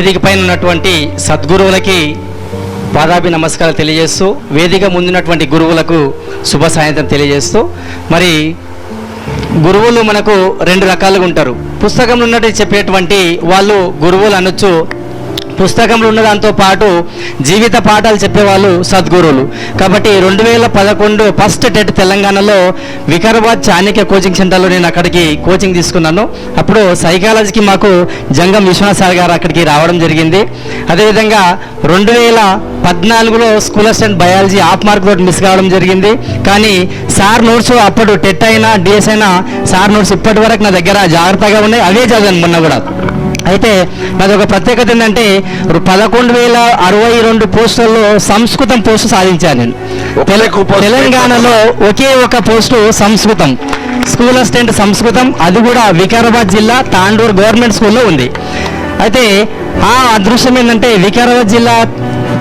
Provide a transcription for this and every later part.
వేదిక పైన ఉన్నటువంటి సద్గురువులకి పాదాభి నమస్కారాలు తెలియజేస్తూ వేదిక ముందున్నటువంటి గురువులకు శుభ సాయంత్రం తెలియజేస్తూ మరి గురువులు మనకు రెండు రకాలుగా ఉంటారు. పుస్తకంలో ఉన్నట్టు చెప్పేటువంటి వాళ్ళు గురువులు అనొచ్చు పుస్తకంలో ఉన్న దాంతో పాటు జీవిత పాఠాలు చెప్పేవాళ్ళు సద్గురువులు. కాబట్టి రెండు వేల పదకొండు ఫస్ట్ టెట్ తెలంగాణలో వికారాబాద్ చాణక్య కోచింగ్ సెంటర్లో నేను అక్కడికి కోచింగ్ తీసుకున్నాను. అప్పుడు సైకాలజీకి మాకు జంగం విశ్వనాథ్ సార్ గారు అక్కడికి రావడం జరిగింది. అదేవిధంగా రెండు వేల పద్నాలుగులో school assistant biology half mark తోటి మిస్ కావడం జరిగింది. కానీ సార్ నోట్స్ అప్పుడు టెట్ అయినా డిఎస్ అయినా సార్ నోట్స్ ఇప్పటి వరకు నా దగ్గర జాగ్రత్తగా ఉన్నాయి. అవే చదివాను మొన్న కూడా. అయితే నాది ఒక ప్రత్యేకత ఏంటంటే పదకొండు వేల అరవై రెండు పోస్టుల్లో సంస్కృతం పోస్టు సాధించాను నేను. తెలంగాణలో ఒకే ఒక పోస్టు సంస్కృతం. స్కూల్ అసిస్టెంట్ సంస్కృతం అది కూడా వికారాబాద్ జిల్లా తాండూరు గవర్నమెంట్ స్కూల్లో ఉంది. అయితే ఆ అదృశ్యం ఏంటంటే వికారాబాద్ జిల్లా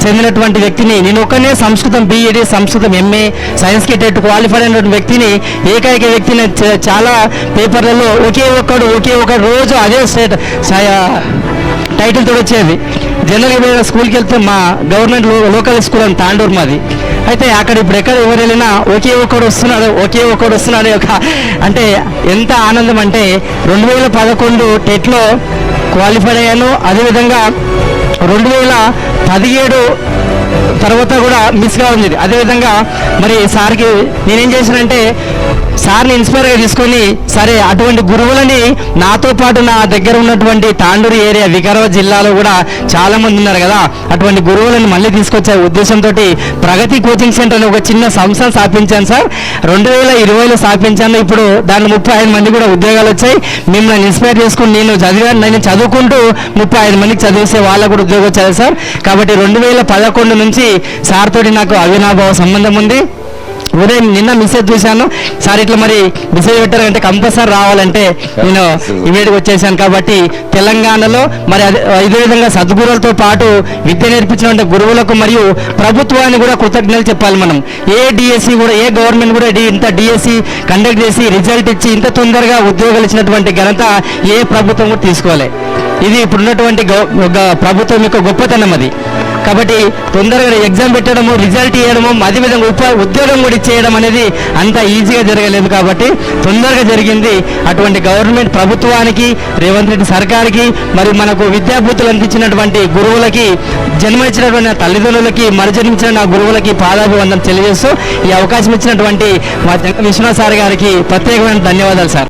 చెందినటువంటి వ్యక్తిని నేను ఒక్కనే సంస్కృతం బీఈడి సంస్కృతం ఎంఏ సైన్స్కి టెట్ క్వాలిఫైడ్ అయినటువంటి వ్యక్తిని ఏకైక వ్యక్తిని చాలా పేపర్లలో ఒకే ఒక్కడు ఒకే ఒక రోజు అదే స్టేట్ టైటిల్ తోటి వచ్చేది. జనరల్గా మేము స్కూల్కి వెళ్తే మా గవర్నమెంట్ లోకల్ స్కూల్ అని తాండూరు మాది. అయితే అక్కడ ఇప్పుడు ఎక్కడ ఎవరు వెళ్ళినా ఒకే ఒక్కడు వస్తున్నాడు ఒకే ఒక్కడు వస్తున్నాడు ఒక అంటే ఎంత ఆనందం అంటే రెండు వేల పదకొండు టెట్లో క్వాలిఫైడ్ అయ్యాను. అదేవిధంగా రెండు వేల పదిహేడు తర్వాత కూడా మిస్ కావడం జరిగింది అదేవిధంగా మరి సార్కి నేనేం చేశానంటే సార్ని ఇన్స్పైర్గా తీసుకొని సరే అటువంటి గురువులని నాతో పాటు నా దగ్గర ఉన్నటువంటి తాండూరు ఏరియా వికారాబాద్ జిల్లాలో కూడా చాలామంది ఉన్నారు కదా. అటువంటి గురువులను మళ్ళీ తీసుకొచ్చే ఉద్దేశంతో ప్రగతి కోచింగ్ సెంటర్ అని ఒక చిన్న సంస్థ స్థాపించాను సార్. రెండు వేల ఇరవైలో స్థాపించాను. ఇప్పుడు దాంట్లో ముప్పై ఐదు మంది కూడా ఉద్యోగాలు వచ్చాయి. మిమ్మల్ని ఇన్స్పైర్ చేసుకుని నేను చదివాను. నేను చదువుకుంటూ ముప్పై ఐదు మందికి చదివిస్తే వాళ్ళకు కూడా ఉద్యోగం వచ్చాయి సార్. కాబట్టి రెండు వేల పదకొండు నుంచి సార్ తోటి నాకు అవినాభావ సంబంధం ఉంది. ఉదయం నిన్న మెసేజ్ చూశాను. సార్ ఇట్లా మరి మెసేజ్ పెట్టారంటే కంపల్సరీ రావాలంటే నేను ఇమీడియట్గా వచ్చేసాను కాబట్టి తెలంగాణలో మరి ఇదే విధంగా సద్గురువులతో పాటు విద్య నేర్పించిన గురువులకు మరియు ప్రభుత్వాన్ని కూడా కృతజ్ఞతలు చెప్పాలి మనం. ఏ డిఎస్సి కూడా ఏ గవర్నమెంట్ కూడా ఇంత డిఎస్సి కండక్ట్ చేసి రిజల్ట్ ఇచ్చి ఇంత తొందరగా ఉద్యోగాలు ఇచ్చినటువంటి ఘనత ఏ ప్రభుత్వం కూడా తీసుకోవాలి ఇది ఇప్పుడున్నటువంటి ప్రభుత్వం యొక్క గొప్పతనం అది. కాబట్టి తొందరగా ఎగ్జామ్ పెట్టడము రిజల్ట్ ఇవ్వడము అదేవిధంగా ఉప ఉద్యోగం కూడా ఇచ్చేయడం అనేది అంత ఈజీగా జరగలేదు కాబట్టి తొందరగా జరిగింది. అటువంటి గవర్నమెంట్ ప్రభుత్వానికి రేవంత్ రెడ్డి సర్కార్కి మరి మనకు విద్యాబుద్ధులు అందించినటువంటి గురువులకి జన్మనిచ్చినటువంటి నా తల్లిదండ్రులకి మరుజన్మించిన నా గురువులకి పాదాభివందనం తెలియజేస్తూ ఈ అవకాశం ఇచ్చినటువంటి మా జగన్ విశ్వనాథ్ సార్ గారికి ప్రత్యేకమైన ధన్యవాదాలు సార్.